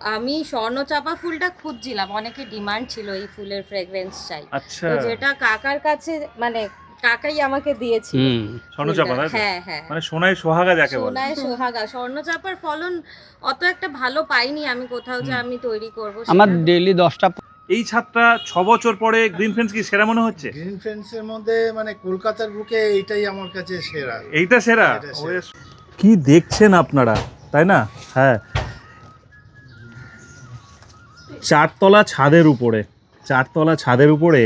আমি স্বর্ণচাপা ফুলটা খুঁজছিলাম অনেকে ডিমান্ড ছিল এই ফুলের ফ্রেগরেন্স চাই। আচ্ছা। তো যেটা কাকার কাছে মানে কাকাই আমাকে দিয়েছিল। স্বর্ণচাপা হ্যাঁ হ্যাঁ। মানে সোনায় সোহাগা যাকে বলে। সোনায় সোহাগা স্বর্ণচাপার ফলন অত একটা ভালো পাইনি আমি কোথাও যে আমি তৈরি করব আমার ডেইলি দশটা এই ছাদটা ছ বছর পরে গ্রিন ফেন্স কি সেরা মনে হচ্ছে? গ্রিন ফেন্সের মধ্যে মানে কলকাতার বুকে এইটাই আমার কাছে সেরা। এইটা সেরা? কি দেখছেন আপনারা তাই না? হ্যাঁ। চারতলা ছাদের উপরে, চারতলা ছাদের উপরে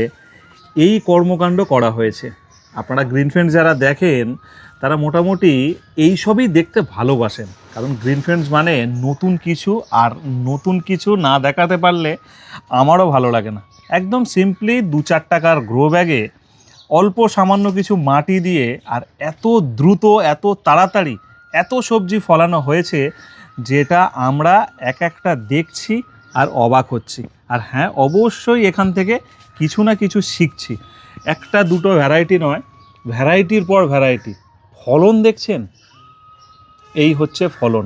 এই কর্মকাণ্ড করা হয়েছে। আপনারা গ্রিন ফ্রেন্ডস যারা দেখেন, তারা মোটামুটি এই সবই দেখতে ভালোবাসেন। কারণ গ্রিন ফ্রেন্ডস মানে নতুন কিছু, আর নতুন কিছু না দেখাতে পারলে আমারও ভালো লাগে না। একদম সিম্পলি দু চার টাকার গ্রো ব্যাগে অল্প সামান্য কিছু মাটি দিয়ে, আর এত দ্রুত, এত তাড়াতাড়ি, এত সবজি ফলানো হয়েছে, যেটা আমরা এক একটা দেখছি আর অবাক হচ্ছি। আর হ্যাঁ অবশ্যই এখান থেকে কিছু না কিছু শিখছি। একটা দুটো ভ্যারাইটি নয় ভ্যারাইটির পর ভ্যারাইটি ফলন দেখছেন? এই হচ্ছে ফলন।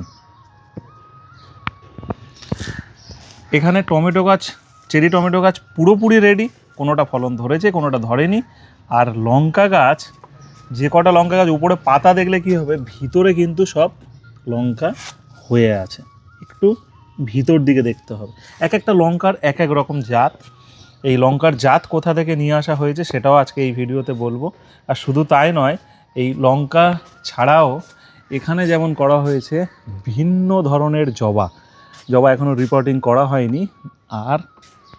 এখানে টমেটো গাছ, চেরি টমেটো গাছ পুরোপুরি রেডি কোনোটা ফলন ধরেছে, কোনোটা ধরেনি। আর লঙ্কা গাছ, যে কটা লঙ্কা গাছ উপরে পাতা দেখলে কি হবে, ভিতরে কিন্তু সব লঙ্কা হয়ে আছে। একটু ভিতর দিকে দেখতে হবে। এক একটা লঙ্কার এক এক রকম জাত। এই লঙ্কার জাত কোথা থেকে নিয়ে আসা হয়েছে সেটাও আজকে এই ভিডিওতে বলব। আর শুধু তাই নয়, এই লঙ্কা ছাড়াও এখানে যেমন করা হয়েছে ভিন্ন ধরনের জবা। জবা এখনও রিপোর্টিং করা হয়নি। আর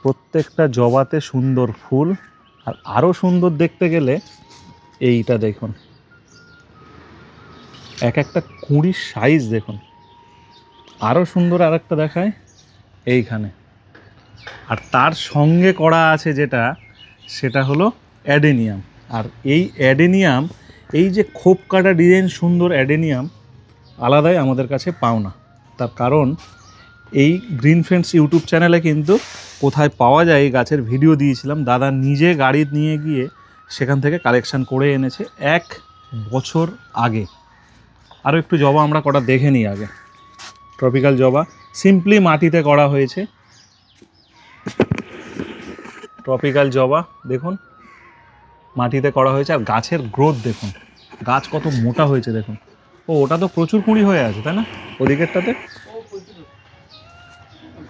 প্রত্যেকটা জবাতে সুন্দর ফুল। আর আরও সুন্দর দেখতে গেলে এইটা দেখুন। এক একটা কুঁড়ির সাইজ দেখুন। আরও সুন্দর আর একটা দেখায়, এইখানে। আর তার সঙ্গে করা আছে যেটা, সেটা হলো অ্যাডেনিয়াম। আর এই অ্যাডেনিয়াম, এই যে খোপ কাটা ডিজাইন সুন্দর অ্যাডেনিয়াম, আলাদাই আমাদের কাছে পাওনা। তার কারণ, এই গ্রিন ফ্রেন্ডস ইউটিউব চ্যানেলে কিন্তু কোথায় পাওয়া যায়, এই গাছের ভিডিও দিয়েছিলাম। দাদা নিজে গাড়ি নিয়ে গিয়ে সেখান থেকে কালেকশান করে এনেছে এক বছর আগে। আরও একটু জবা আমরা কটা দেখে নিই আগে। ট্রপিক্যাল জবা সিম্পলি মাটিতে করা হয়েছে। ট্রপিক্যাল জবা দেখুন, মাটিতে করা হয়েছে, আর গাছের গ্রোথ দেখুন। গাছ কত মোটা হয়েছে, দেখুন। ও, ওটা তো প্রচুর কুঁড়ি হয়ে আছে, তাই না? ওদিকেরটাতে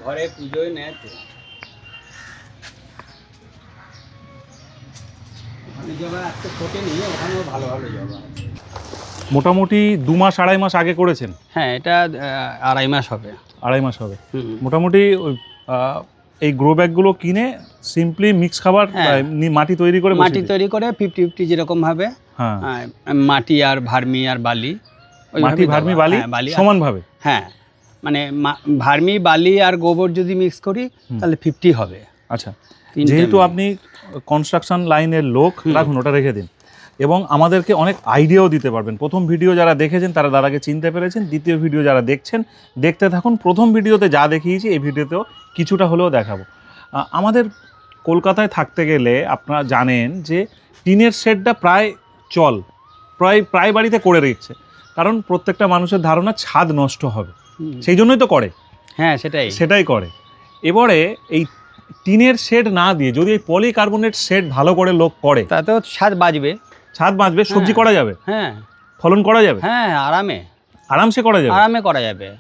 ঘরে পুজোয় নেয় জবা ওখানেও ভালো ভালো জবা। মোটামুটি দু মাস আড়াই মাস আগে করেছেন? হ্যাঁ এটা আড়াই মাস হবে। আড়াই মাস হবে। মোটামুটি এই গ্রো ব্যাগগুলো কিনে সিম্পলি মিক্স খাবার হ্যাঁ। মাটি তৈরি করে মাটি তৈরি করে ফিফটি ফিফটি যেরকম ভাবে। হ্যাঁ। মাটি আর ভার্মি আর বালি। মাটি ভার্মি বালি হ্যাঁ, সমানভাবে? হ্যাঁ। মানে ভার্মি বালি আর গোবর যদি মিক্স করি তাহলে ফিফটি হবে। আচ্ছা। যেহেতু আপনি কনস্ট্রাকশন লাইনের লোক রাখুন ওটা রেখে দিন। এবং আমাদেরকে অনেক আইডিয়াও দিতে পারবেন। প্রথম ভিডিও যারা দেখেছেন তারা দাদাকে চিনতে পেরেছেন। দ্বিতীয় ভিডিও যারা দেখছেন দেখতে থাকুন। প্রথম ভিডিওতে যা দেখিয়েছি এই ভিডিওতেও কিছুটা হলেও দেখাবো। আমাদের কলকাতায় থাকতে গেলে আপনারা জানেন যে টিনের শেডটা প্রায় চল প্রায় প্রায় বাড়িতে করে রেখেছে কারণ প্রত্যেকটা মানুষের ধারণা ছাদ নষ্ট হবে। সেই জন্যই তো করে। হ্যাঁ সেটাই। সেটাই করে। এবারে এই টিনের শেড না দিয়ে যদি এই পলিকার্বনেট শেড ভালো করে লোক করে তাতেও ছাদ বাজবে। ছাদ বাঁচবে সবজি হ্যাঁ। করা যাবে। হ্যাঁ। ফলন করা যাবে? হ্যাঁ আরামে। আরামসে করা যাবে? আরামে করা যাবে।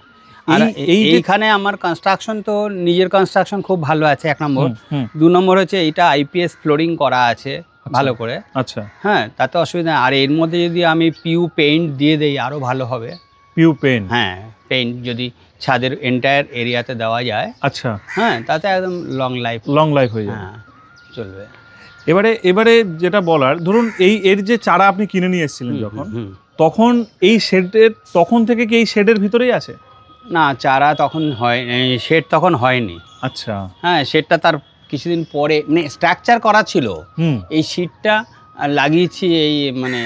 আর এই- এই এইখানে আমার কনস্ট্রাকশন তো নিজের কনস্ট্রাকশন খুব ভালো আছে এক নম্বর। দু নম্বর হচ্ছে এটা আইপিএস ফ্লোরিং করা আছে ভালো করে। আচ্ছা। হ্যাঁ তাতে অসুবিধা নেই। আর এর মধ্যে যদি আমি পিউ পেইন্ট দিয়ে দেই আরও ভালো হবে। পিউ পেন হ্যাঁ পেইন্ট যদি ছাদের এন্টায়ার এরিয়াতে দেওয়া যায়। আচ্ছা। হ্যাঁ তাতে একদম লং লাইফ লং লাইফ হয়ে যাবে। হ্যাঁ চলবে। এবারে এবারে যেটা বলার ধরুন এই এর যে চারা আপনি কিনে নিয়ে এসেছিলেন যখন। তখন এই শেডের তখন থেকে কি এই শেডের ভিতরেই আছে? না চারা তখন হয় শেড তখন হয়নি। আচ্ছা। হ্যাঁ শেডটা তার কিছুদিন পরে মানে স্ট্রাকচার করা ছিল। এই শীটটা লাগিয়েছি এই মানে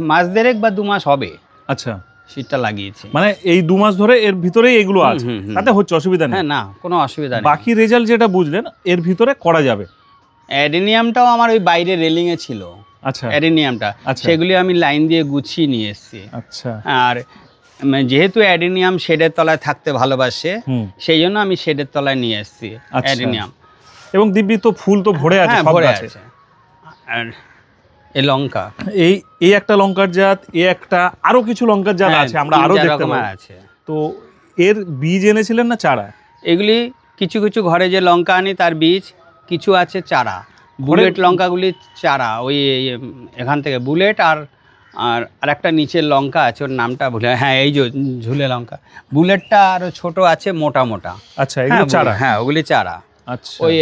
মাস দেড়েক বা দু মাস হবে। আচ্ছা। শীতটা লাগিয়েছি। মানে এই দু মাস ধরে এর ভিতরেই এগুলো আছে। তাতে হচ্ছে অসুবিধা নেই। হ্যাঁ না কোনো অসুবিধা নেই। বাকি রেজাল্ট যেটা বুঝলেন এর ভিতরে করা যাবে। অ্যাডেনিয়ামটাও আমার ওই বাইরে রেলিংয়ে ছিল। আচ্ছা। অ্যাডেনিয়ামটা। আচ্ছা। সেগুলি আমি লাইন দিয়ে গুছিয়ে নিয়ে এসেছি। আচ্ছা। আর যেহেতু অ্যাডেনিয়াম শেডের তলায় থাকতে ভালোবাসে সেই জন্য আমি শেডের তলায় নিয়ে এসেছি আচ্ছা। অ্যাডেনিয়াম। এবং দিব্যি তো ফুল তো ভরে আছে হ্যাঁ ভরে আছে। আর এই লঙ্কা। এই এই একটা লঙ্কার জাত এই একটা আরও কিছু লঙ্কার জাত হ্যাঁ, আছে আমরা আরও দেখতে পাবো। আছে। তো এর বীজ এনেছিলেন না চারা? এগুলি কিছু কিছু ঘরে যে লঙ্কা আনি তার বীজ কিছু আছে চারা। বুলেট লঙ্কাগুলি চারা ওই এখান থেকে বুলেট আর আর আরেকটা নিচের লঙ্কা আছে ওর নামটা ভুলে হ্যাঁ এই যে ঝুলে লঙ্কা। বুলেটটা আরও ছোট আছে মোটা মোটা। আচ্ছা এগুলো হ্যাঁ, চারা? হ্যাঁ ওগুলি চারা। আচ্ছা। ওই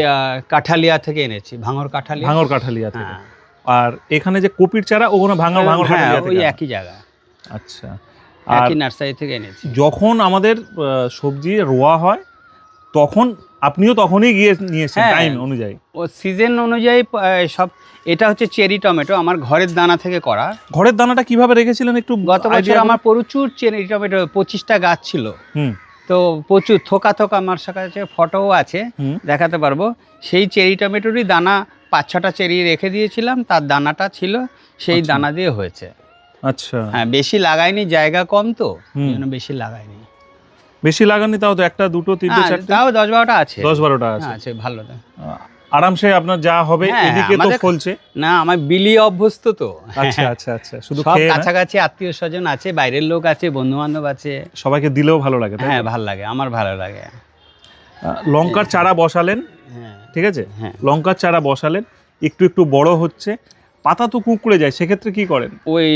কাঠালিয়া থেকে এনেছি ভাঙর কাঠালিয়া। ভাঙর কাঠালিয়া থেকে। হ্যাঁ। আর এখানে যে কপির চারা ওগুলো ভাঙর ভাঙর হ্যাঁ ওই একই জায়গা আচ্ছা। আর একই নার্সারি থেকে এনেছি। যখন আমাদের সবজি রোয়া হয় তখন আপনিও তখনই গিয়ে নিয়েছেন হ্যাঁ। টাইম অনুযায়ী। ও সিজন অনুযায়ী সব এটা হচ্ছে চেরি টমেটো আমার ঘরের দানা থেকে করা। ঘরের দানাটা কীভাবে রেখেছিলেন একটু গত বছর আমার প্রচুর চেরি টমেটো পঁচিশটা গাছ ছিল। হুম। তো প্রচুর থোকা থোকা আমার কাছে ফটোও আছে দেখাতে পারব। সেই চেরি টমেটোরই দানা পাঁচ ছটা চেরি রেখে দিয়েছিলাম তার দানাটা ছিল সেই আচ্ছা। দানা দিয়ে হয়েছে। আচ্ছা। হ্যাঁ বেশি লাগাইনি জায়গা কম তো হুম। বেশি লাগাইনি বেশি লাগাননি তাও তো একটা দুটো তিনটে চারটে? তাও দশ বারোটা আছে। দশ বারোটা আছে। আছে ভালো। আরামসে আপনার যা হবে হ্যাঁ, এদিকে তো ফলছে না আমার বিলি অভ্যস্ত তো। আচ্ছা আচ্ছা আচ্ছা শুধু সব কাছাকাছি আত্মীয় স্বজন আছে বাইরের লোক আছে বন্ধু বান্ধব আছে। সবাইকে দিলেও ভালো লাগে তাই হ্যাঁ ভালো লাগে আমার ভালো লাগে। লঙ্কার চারা বসালেন হ্যাঁ। ঠিক আছে? হ্যাঁ। লঙ্কার চারা বসালেন একটু একটু বড় হচ্ছে পাতা তো কুঁকড়ে যায় সেক্ষেত্রে কি করেন? ওই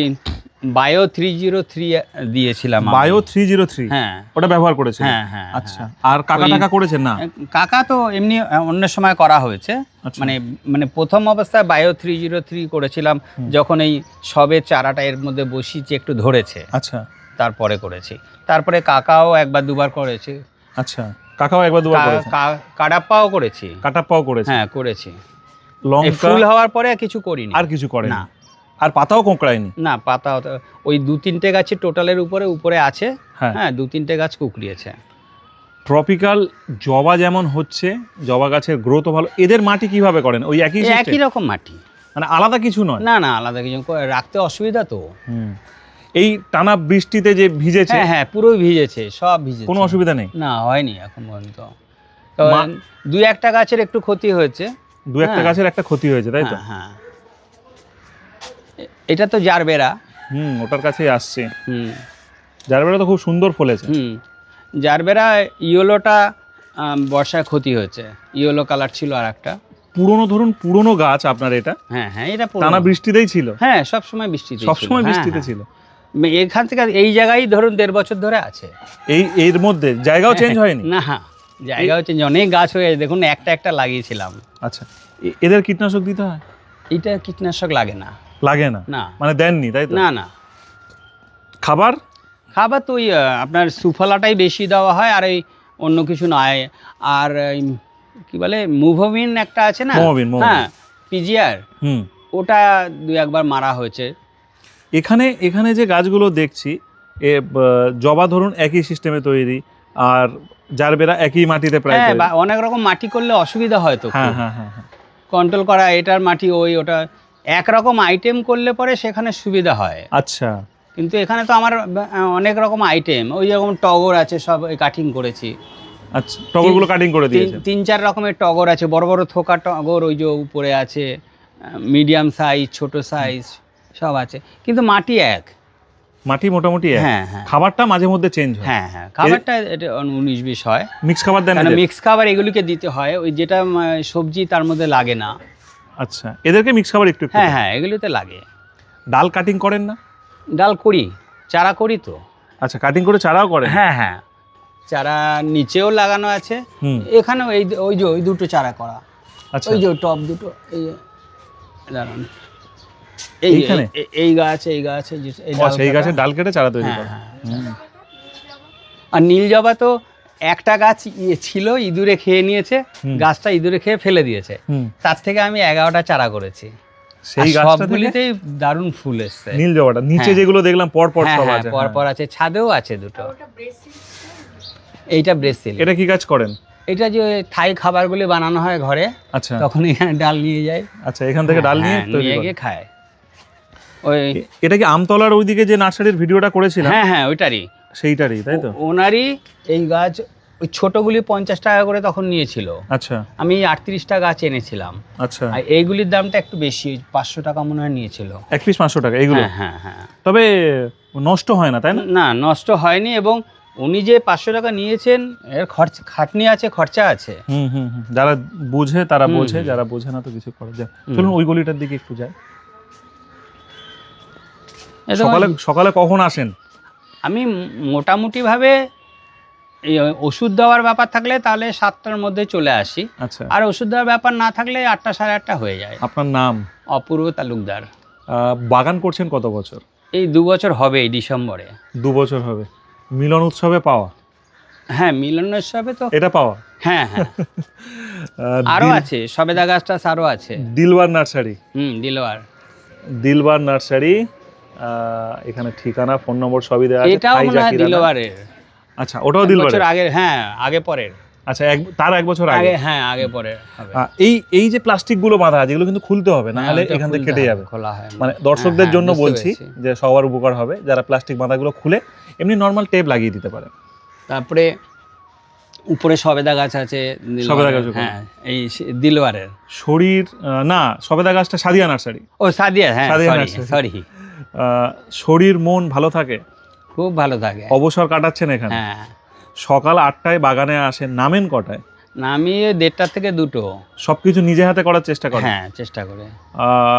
বায়ো থ্রি জিরো থ্রি দিয়েছিলাম বায়ো থ্রি জিরো থ্রি? হ্যাঁ। ওটা ব্যবহার করেছে হ্যাঁ হ্যাঁ আচ্ছা। আর কাকা টাকা করেছেন না? কাকা তো এমনি অন্য সময় করা হয়েছে। আচ্ছা। মানে মানে প্রথম অবস্থায় বায়ো থ্রি জিরো থ্রি করেছিলাম যখন এই সবে চারাটা এর মধ্যে বসিয়েছি একটু ধরেছে। আচ্ছা। তারপরে করেছি। তারপরে কাকাও একবার দুবার করেছে। আচ্ছা। কাকাও একবার দুবার কা- করেছেন কা- করেছি। কাটাপ্পাও করেছে? হ্যাঁ করেছি। লঙ্কা ফুল হওয়ার পরে কিছু করিনি। আর কিছু করেন? না। আর পাতাও কোঁকড়ায়নি? না পাতা ওই দু তিনটে গাছের টোটালের উপরে উপরে আছে। হ্যাঁ। হ্যাঁ দু তিনটে গাছ কুকড়িয়েছে ট্রপিক্যাল জবা যেমন হচ্ছে জবা গাছের গ্রোথও ভালো। এদের মাটি কীভাবে করেন? ওই একই একই রকম মাটি। মানে আলাদা কিছু নয়? না না আলাদা কিছু রাখতে অসুবিধা তো। হুম। এই টানা বৃষ্টিতে যে ভিজেছে? হ্যাঁ হ্যাঁ পুরো ভিজেছে সব ভিজেছে। কোনো অসুবিধা নেই? না হয়নি এখন পর্যন্ত। দু একটা গাছের একটু ক্ষতি হয়েছে। দু একটা হ্যাঁ। গাছের একটা ক্ষতি হয়েছে তাই তো? হ্যাঁ। এটা তো জারবেরা। হুম ওটার কাছেই আসছে। হুম। যার বেলা তো খুব সুন্দর ফলেছে। হুম। জারবেরা ইয়েলোটা বর্ষায় ক্ষতি হয়েছে। ইয়েলো কালার ছিল আর একটা পুরনো ধরুন পুরনো গাছ আপনার এটা? হ্যাঁ হ্যাঁ এটা পুরনো। টানা বৃষ্টিতেই ছিল? হ্যাঁ সব সময় বৃষ্টিতে সবসময় বৃষ্টিতে ছিল? এখান থেকে এই জায়গায় ধরুন দেড় বছর ধরে আছে। এই এর মধ্যে? জায়গাও চেঞ্জ হয়নি? না জায়গা হচ্ছে যে অনেক গাছ হয়ে গেছে। দেখুন একটা একটা লাগিয়েছিলাম। আচ্ছা। এদের কীটনাশক দিতে হয়? এটা কীটনাশক লাগে না। লাগে না। না। মানে দেননি তাই তো? না না। খাবার? খাবার তো ওই আপনার সুফলাটাই বেশি দেওয়া হয় আর এই অন্য কিছু নয়। আর কি বলে মুভোমিন একটা আছে না। হ্যাঁ পিজিআর। হুম। ওটা দু একবার মারা হয়েছে। এখানে এখানে যে গাছগুলো দেখছি এ জবা ধরুন একই সিস্টেমে তৈরি আর যার জারবেরা একই মাটিতে প্রায় হ্যাঁ অনেক রকম মাটি করলে অসুবিধা হয় তো হ্যাঁ হ্যাঁ হ্যাঁ হ্যাঁ। কন্ট্রোল করা এটার মাটি ওই ওটা একরকম আইটেম করলে পরে সেখানে সুবিধা হয়। আচ্ছা। কিন্তু এখানে তো আমার অনেক রকম আইটেম ওই যেরকম টগর আছে সব কাটিং করেছি। আচ্ছা টগরগুলো কাটিং করে দিয়েছেন তিন চার রকমের টগর আছে। বড় বড় থোকা টগর ওই যে উপরে আছে মিডিয়াম সাইজ ছোট সাইজ সব আছে। কিন্তু মাটি এক। মাটি মোটামুটি। হ্যাঁ হ্যাঁ। খাবারটা মাঝে মধ্যে চেঞ্জ হয়। হ্যাঁ হ্যাঁ। খাবারটা এটা উনিশ বিশ হয়। মিক্স খাবার দেন মিক্স খাবার এগুলিকে দিতে হয়। ওই যেটা সবজি তার মধ্যে লাগে না। আচ্ছা এদেরকে মিক্স খাবার একটু হ্যাঁ। হ্যাঁ এগুলিতে লাগে। ডাল কাটিং করেন না? ডাল করি চারা করি তো। আচ্ছা কাটিং করে চারাও করেন? হ্যাঁ হ্যাঁ চারা নিচেও লাগানো আছে। এখানেও এই ওই যে ওই দুটো চারা করা। আচ্ছা। ওই যে টপ দুটো এই দাঁড়ান। এইখানে? এই- গাছ এই গাছ এই ডাল গাছের ডাল কেটে। চারা তৈরি হ্যাঁ, করেন হ্যাঁ। আর নীল জবা তো একটা গাছ ইয়ে ছিল ইঁদুরে খেয়ে নিয়েছে গাছটা ইঁদুরে খেয়ে ফেলে দিয়েছে। তার থেকে আমি এগারোটা চারা করেছি। সেই সবগুলিতেই দারুণ ফুল এসছে। নীল জবাটা নিচে হ্যাঁ। যেগুলো দেখলাম পর পর হ্যাঁ সব হ্যাঁ আছে। পর। পর আছে ছাদেও আছে দুটো। এইটা ব্রেসিল। এটা কি কাজ করেন? এটা যে থাই খাবারগুলি বানানো হয় ঘরে আচ্ছা। তখন এখানে ডাল নিয়ে যায়। আচ্ছা এখান থেকে ডাল নিয়ে নিয়ে গিয়ে খায়। ওই এটা কি আমতলার ওইদিকে যে নার্সারির ভিডিওটা করেছিলাম? হ্যাঁ হ্যাঁ ওইটারই। সেইটারই তাই তো? ওনারই এই গাছ ওই ছোটগুলি পঞ্চাশ টাকা করে তখন নিয়েছিল। আচ্ছা। আমি আটত্রিশটা গাছ এনেছিলাম। আচ্ছা। আর এইগুলির দামটা একটু বেশি পাঁচশো টাকা মনে হয় নিয়েছিল। এক পিস পাঁচশো টাকা এগুলো হ্যাঁ হ্যাঁ হ্যাঁ। তবে নষ্ট হয় না তাই না? না নষ্ট হয়নি এবং উনি যে পাঁচশো টাকা নিয়েছেন এর খরচ খাটনি আছে খরচা আছে। হুম হুম। যারা বুঝে তারা বোঝে যারা বোঝে না তো কিছু করা যায়। চলুন ওই গলিটার দিকে একটু এই সকালে সকালে কখন আসেন? আমি মোটামুটিভাবে এই ওষুধ দেওয়ার ব্যাপার থাকলে তাহলে সাতটার মধ্যে চলে আসি। আচ্ছা। আর ওষুধ দেওয়ার ব্যাপার না থাকলে আটটা সাড়ে আটটা হয়ে যায়। আপনার নাম? অপূর্ব তালুকদার। বাগান করছেন কত বছর? এই দু বছর হবে এই ডিসেম্বরে। দু বছর হবে। মিলন উৎসবে পাওয়া? হ্যাঁ মিলন উৎসবে তো এটা পাওয়া? হ্যাঁ হ্যাঁ। আরও আছে সবেদা গাছটা আরও আছে। দিলবার নার্সারি। হুম দিলওয়ার দিলবার নার্সারি। এখানে ঠিকানা ফোন নম্বর সবই দেওয়া আছে এটাও মনে হয়। দিলওয়ারের। আচ্ছা ওটাও এক দিলবার বছর আগে হ্যাঁ আগে পরের। আচ্ছা এক তার এক বছর আগে? হ্যাঁ আগে আহ, এই এই যে প্লাস্টিকগুলো বাঁধা আছে এগুলো কিন্তু খুলতে হবে না হ্যাঁ, হলে এখান থেকে কেটে যাবে। খোলা হয়। মানে দর্শকদের হ্যাঁ, জন্য বলছি যে সবার উপকার হবে যারা প্লাস্টিক বাঁধাগুলো খুলে এমনি নর্মাল টেপ লাগিয়ে দিতে পারে। তারপরে উপরে সবেদা গাছ আছে সবেদা গাছ হ্যাঁ এই দিলওয়ারের। শরীর না সবেদা গাছটা সাদিয়া নার্সারি। ও সাদিয়া হ্যাঁ সাদিয়া সরি নার্সারি। সরি শরীর মন ভালো থাকে? খুব ভালো থাকে। অবসর কাটাচ্ছেন এখানে? হ্যাঁ। সকাল আটটায় বাগানে আসেন নামেন কটায়? না আমি ওই দেড়টার থেকে দুটো। সবকিছু নিজে হাতে করার চেষ্টা করে হ্যাঁ চেষ্টা করে।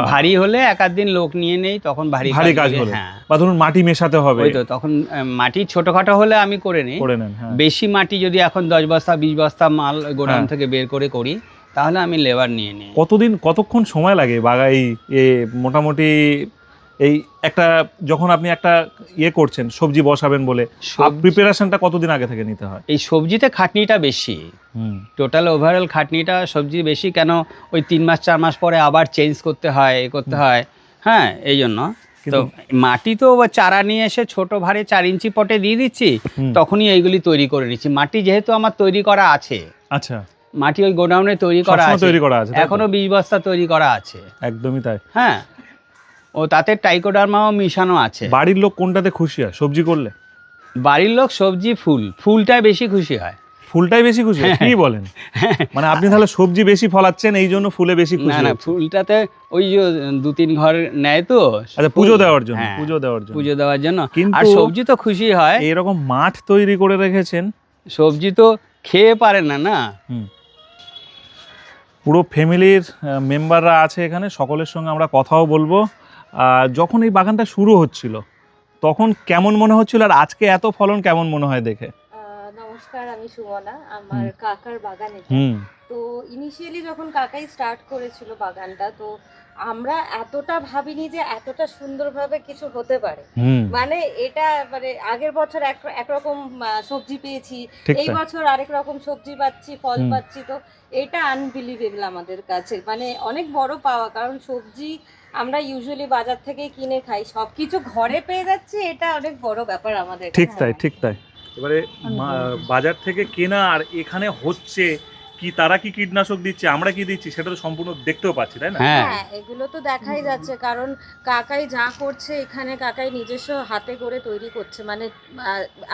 ভারী হলে এক আধ দিন লোক নিয়ে নেই তখন ভারী ভারী কাজ হলে। হ্যাঁ। বা ধরুন মাটি মেশাতে হবে। ওই তো তখন মাটি ছোটখাটো হলে আমি করে নিই। করে নেন হ্যাঁ। বেশি মাটি যদি এখন দশ বস্তা বিশ বস্তা মাল গোডাউন হ্যাঁ। থেকে বের করে করি তাহলে আমি লেবার নিয়ে নিই। কতদিন কতক্ষণ সময় লাগে বাগাই এ মোটামুটি এই একটা যখন আপনি একটা ইয়ে করছেন সবজি বসাবেন বলে প্রিপারেশনটা কতদিন আগে থেকে নিতে হয়? এই সবজিতে খাটনিটা বেশি। হুম। টোটাল ওভারঅল খাটনিটা সবজি বেশি কেন ওই তিন মাস চার মাস পরে আবার চেঞ্জ করতে হয় এ করতে হয়। হ্যাঁ এই জন্য। তো মাটি তো চারা নিয়ে এসে ছোট ভারে চার ইঞ্চি পটে দিয়ে দিচ্ছি তখনই এইগুলি তৈরি করে নিচ্ছি। মাটি যেহেতু আমার তৈরি করা আছে। আচ্ছা। মাটি ওই গোডাউনে তৈরি করা আছে। তৈরি করা আছে? এখনও বিশ বস্তা তৈরি করা আছে। একদমই তাই। হ্যাঁ। ও তাতে টাইকোডার্মাও মিশানো আছে। বাড়ির লোক কোনটাতে খুশি হয়? সবজি করলে? বাড়ির লোক সবজি ফুল। ফুলটাই বেশি খুশি হয়। ফুলটাই বেশি খুশি হয়? কি বলেন? মানে আপনি তাহলে সবজি বেশি ফলাচ্ছেন এই জন্য ফুলে বেশি না খুশি না হচ্ছেন। ফুলটাতে ওই যে দু তিন ঘর নেয় তো। আচ্ছা পুজো দেওয়ার জন্য হ্যাঁ, পুজো দেওয়ার জন্য। পুজো দেওয়ার জন্য। আর সবজি তো খুশি হয়। এইরকম মাঠ তৈরি করে রেখেছেন। সবজি তো খেয়ে পারে না না। পুরো ফ্যামিলির মেম্বাররা আছে এখানে। সকলের সঙ্গে আমরা কথাও বলব। যখন এই বাগানটা শুরু হচ্ছিল তখন কেমন মনে হচ্ছিল আর আজকে এত ফলন কেমন মনে হয় দেখে? নমস্কার আমি সুমনা আমার কাকার বাগান এটা। তো ইনিশিয়ালি যখন কাকাই স্টার্ট করেছিল বাগানটা তো আমরা এতটা ভাবিনি যে এতটা সুন্দরভাবে কিছু হতে পারে। মানে এটা মানে আগের বছর এক একরকম সবজি পেয়েছি এই বছর আরেক রকম সবজি পাচ্ছি ফল পাচ্ছি তো এটা আনবিলিভেবল আমাদের কাছে। মানে অনেক বড় পাওয়া কারণ সবজি আমরা ইউজুয়ালি বাজার থেকে কিনে খাই। সবকিছু ঘরে পেয়ে যাচ্ছি এটা অনেক বড় ব্যাপার আমাদের। ঠিক তাই ঠিক তাই। এবারে বাজার থেকে কেনা আর এখানে হচ্ছে কি তারা কি কীটনাশক দিচ্ছে আমরা কি দিচ্ছি সেটা তো সম্পূর্ণ দেখতেও পাচ্ছি তাই না? হ্যাঁ। হ্যাঁ এগুলো তো দেখাই যাচ্ছে কারণ কাকাই যা করছে এখানে কাকাই নিজস্ব হাতে করে তৈরি করছে। মানে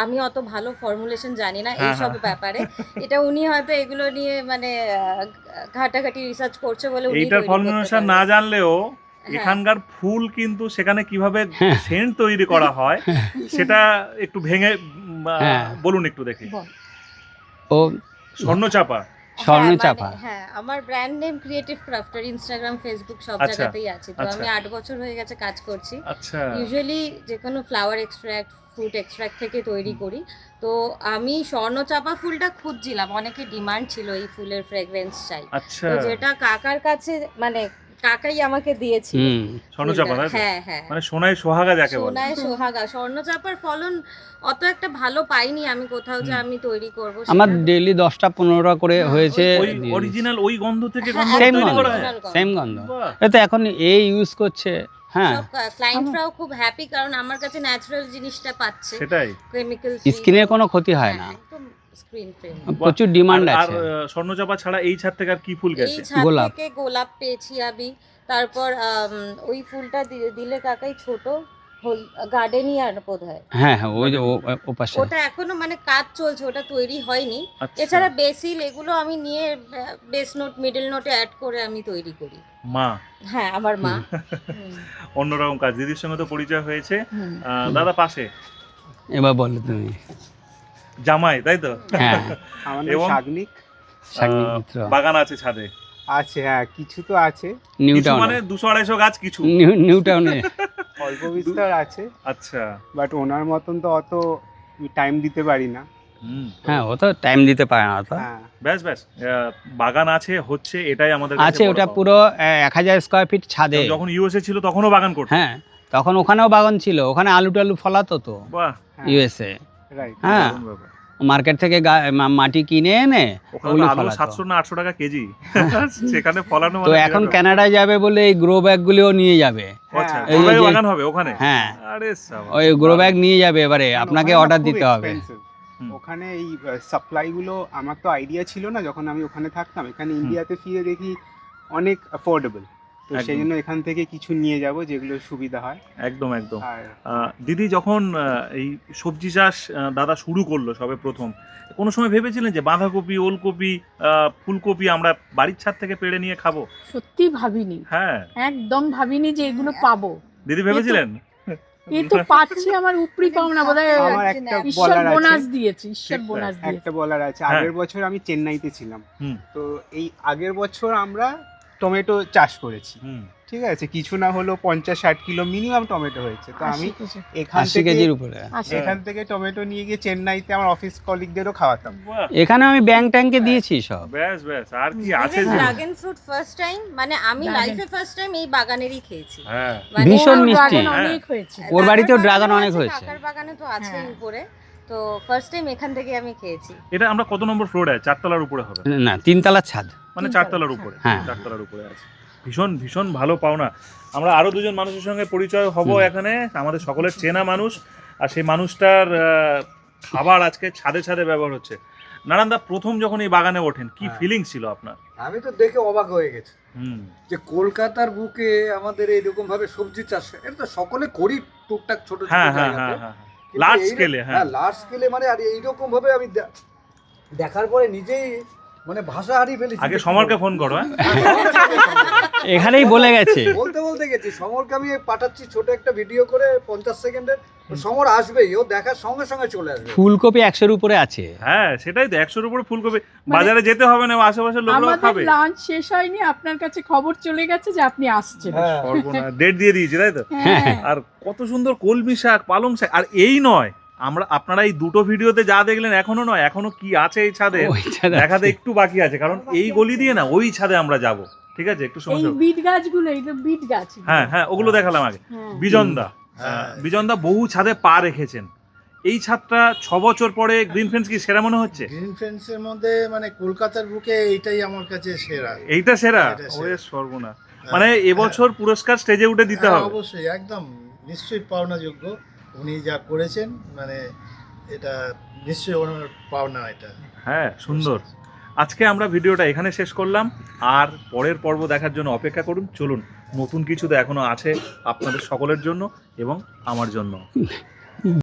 আমি অত ভালো ফর্মুলেশন জানি না হ্যাঁ, এইসব হ্যাঁ। ব্যাপারে। এটা উনি হয়তো এগুলো নিয়ে মানে আহ, ঘাটাঘাটি রিসার্চ করছে বলে উনি এইটার ফর্মুলেশন না জানলেও হ্যাঁ। এখানকার ফুল কিন্তু সেখানে কীভাবে সেন্ট তৈরি করা হয় সেটা একটু ভেঙে হ্যাঁ। বলুন একটু দেখি। ও স্বর্ণচাপা। স্বর্ণ হ্যাঁ, মানে- চাপা। হ্যাঁ আমার brand name creative crafter Instagram Facebook সব আচ্ছা, জায়গাতেই আছে। তো আমি আচ্ছা। আট বছর হয়ে গেছে কাজ করছি। আচ্ছা। ইউজুয়ালি যে কোনো ফ্লাওয়ার এক্সট্র্যাক্ট ফ্রুট এক্সট্র্যাক্ট থেকে তৈরি করি। তো আমি স্বর্ণচাপা ফুলটা খুঁজছিলাম। অনেকে ডিমান্ড ছিল এই ফুলের ফ্রেগরেন্স চাই। আচ্ছা। তো যেটা কাকার কাছে মানে কাকাই আমাকে দিয়েছিল। স্বর্ণচাপা? হ্যাঁ হ্যাঁ। মানে সোনায় সোহাগা যাকে বলে। সোনায় সোহাগা। স্বর্ণচাপার ফলন অত একটা ভালো পাইনি আমি কোথাও যে আমি তৈরি করব আমার ডেলি দশটা পনেরোটা করে হ্যাঁ, হয়েছে। অরিজিনাল ওই গন্ধ থেকে হ্যাঁ, গন্ধ সেম তৈরি গন্ধ করা হয়। সেম গন্ধ। তো এখন এই ইউজ করছে। হ্যাঁ। ক্লায়েন্টরাও খুব হ্যাপি কারণ আমার কাছে ন্যাচারাল জিনিসটা পাচ্ছে। সেটাই। কেমিক্যাল স্কিনের কোনো ক্ষতি হয় না। একদম। Screen frame. প্রচুর ডিমান্ড আর- আর আছে। স্বর্ণচাপা ছাড়া এই ছাদ থেকে আর কি ফুল গেছে? গোলাপ। থেকে গোলাপ। পেয়েছি আমি। তারপর ওই ফুলটা দিলে কাকাই ছোট গার্ডেনিয়ার বোধ হয় হ্যাঁ হ্যাঁ ওই যে ও- পাশে ওটা এখনও মানে কাজ চলছে ওটা তৈরি হয়নি। আচ্ছা। এছাড়া বেসিল এগুলো আমি নিয়ে বেস নোট মিডল নোটে অ্যাড করে আমি তৈরি করি। মা। হ্যাঁ আমার মা। অন্যরকম কাজ। দিদির সঙ্গে তো পরিচয় হয়েছে। আহ, দাদা পাশে। এবার বলো তুমি। জামাই তাই তো? হ্যাঁ। আমার এবং? শাগনিক। শাগনিক মিত্র। বাগান আছে ছাদে। আছে হ্যাঁ কিছু তো আছে। নিউ কিছু মানে দুশো আড়াইশো গাছ কিছু। নিউ টাউনে। অল্প বিস্তার আছে। আচ্ছা। বাট ওনার মতন তো অত টাইম দিতে পারি না। হ্যাঁ ও তো টাইম দিতে পারে না তো। হ্যাঁ। ব্যাস ব্যাস। আহ, বাগান আছে হচ্ছে এটাই আমাদের আছে ওটা। পুরো এক হাজার স্কোয়ার ফিট ছাদে। যখন ইউএসএ ছিল তখনও বাগান করতো। হ্যাঁ তখন ওখানেও বাগান ছিল। ওখানে আলু টালু ফলাতো তো বাহ। ইউএসএ রাইট হ্যাঁ। মার্কেট থেকে গা- মা- মাটি কিনে এনে। সাতশো না আটশো টাকা কেজি। সেখানে ফলানো তো মানে এখন কানাডায় যাবে বলে এই গ্রো ব্যাগগুলিও নিয়ে যাবে। আচ্ছা হবে ওখানে? হ্যাঁ। আরে ওই গ্রো ব্যাগ নিয়ে যাবে এবারে আপনাকে অর্ডার দিতে হবে। ওখানে এই সাপ্লাই গুলো আমার তো আইডিয়া ছিল না যখন আমি ওখানে থাকতাম এখানে ইন্ডিয়াতে ফিরে দেখি অনেক অ্যাফোর্ডেবল তো সেই জন্য এখান থেকে কিছু নিয়ে যাব যেগুলো সুবিধা হয়। একদম একদম। দিদি যখন এই সবজি চাষ দাদা শুরু করল সবে প্রথম কোনো সময় ভেবেছিলেন যে বাঁধাকপি ওলকপি আহ, ফুলকপি আমরা বাড়ির ছাদ থেকে পেড়ে নিয়ে খাব? সত্যি ভাবিনি। হ্যাঁ। একদম ভাবিনি যে এগুলো পাবো। দিদি ভেবেছিলেন? এই তো পাচ্ছি আমার উপরি পাওনা বোধ আমার একটা ঈশ্বর বলার বোনাস আছে দিয়েছে ঈশ্বর বোনাস দিয়েছে। একটা বলার আছে। হ্যাঁ। আগের বছর আমি চেন্নাইতে ছিলাম। তো এই আগের বছর আমরা টমেটো চাষ করেছি। ঠিক আছে? কিছু না হলো পঞ্চাশ ষাট কিলো মিনিমাম টমেটো হয়েছে। তো আমি এখান থেকে কেজির উপরে। আশি। এখান থেকে টমেটো নিয়ে গিয়ে চেন্নাইতে আমার অফিস কলিগদেরও খাওয়াতাম। এখানে আমি ব্যাংক ট্যাঙ্কে দিয়েছি সব। ব্যাস ব্যাস আর কি আছে ড্রাগন ফ্রুট ফার্স্ট টাইম মানে আমি লাইফে ফার্স্ট টাইম এই বাগানেরই খেয়েছি। হ্যাঁ। মানে ভীষণ মিষ্টি। অনেক হয়েছে। ওর বাড়িতেও ড্রাগন অনেক হয়েছে। কাকার বাগানে তো আছে হ্যাঁ। উপরে। তো ফার্স্ট টাইম এখান থেকে আমি খেয়েছি। এটা আমরা কত নম্বর ফ্লোরে চারতলার উপরে হবে। না তিনতলার ছাদ। মানে চারতলার উপরে। হ্যাঁ। চারতলার উপরে আছে। ভীষণ ভীষণ ভালো পাওনা। আমরা আরও দুজন মানুষের সঙ্গে পরিচয় হব এখানে। আমাদের সকলের চেনা মানুষ। আর সেই মানুষটার আহ, খাবার আজকে ছাদে ছাদে ব্যবহার হচ্ছে। নারায়ণদা প্রথম যখন এই বাগানে ওঠেন কি হ্যাঁ। ফিলিং ছিল আপনার? আমি তো দেখে অবাক হয়ে গেছি। হুম। যে কলকাতার বুকে আমাদের এইরকম ভাবে সবজি চাষ এটা তো সকলে করি টুকটাক ছোট ছোট হ্যাঁ হ্যাঁ হ্যাঁ জায়গাতে হ্যাঁ। লার্জ স্কেলে হ্যাঁ। লার্জ স্কেলে মানে আর এইরকম ভাবে আমি দেখার পরে নিজেই মানে ভাষা হারিয়ে ফেলেছি। আগে সমরকে ফোন করো হ্যাঁ। এখানেই বলে গেছে। বলতে বলতে গেছি সমরকে আমি পাঠাচ্ছি ছোট একটা ভিডিও করে পঞ্চাশ সেকেন্ডের। সমর আসবেই ও দেখার সঙ্গে সঙ্গে চলে আসবে। ফুলকপি একশোর উপরে আছে। হ্যাঁ সেটাই তো একশোর উপরে ফুলকপি। বাজারে যেতে হবে না আশেপাশের আমাদের খাবে। লাঞ্চ শেষ হয়নি আপনার কাছে খবর চলে গেছে যে আপনি আসছেন। হ্যাঁ। ডেট দিয়ে দিয়েছি তাই তো? হ্যাঁ। আর কত সুন্দর কলমি শাক পালং শাক আর এই নয় আমরা আপনারা এই দুটো ভিডিওতে যা দেখলেন এখনও নয় এখনও কি আছে এই ছাদে ওই ছাদে দেখাতে একটু বাকি আছে কারণ এই গলি দিয়ে না ওই ছাদে আমরা যাব ঠিক আছে? একটু এই বিট গাছগুলো এই তো বিট গাছ। হ্যাঁ হ্যাঁ ওগুলো দেখালাম আগে। হ্যাঁ। বিজনদা হ্যাঁ। বিজনদা বহু ছাদে পা রেখেছেন। এই ছাদটা ছ বছর পরে গ্রিন ফ্রেন্ডস কি সেরা মনে হচ্ছে? গ্রিন ফ্রেন্ডসের মধ্যে মানে কলকাতার বুকে এইটাই আমার কাছে সেরা। এইটা সেরা? ওরে সর্বনা মানে এবছর পুরস্কার স্টেজে উঠে দিতে হ্যাঁ, হবে। অবশ্যই একদম নিশ্চয়ই পাওনাযোগ্য। উনি যা করেছেন মানে এটা নিশ্চয়ই ওনার পাওনা এটা। হ্যাঁ সুন্দর। আজকে আমরা ভিডিওটা এখানে শেষ করলাম। আর পরের পর্ব দেখার জন্য অপেক্ষা করুন। চলুন, নতুন কিছু তো এখনও আছে আপনাদের সকলের জন্য এবং আমার জন্য।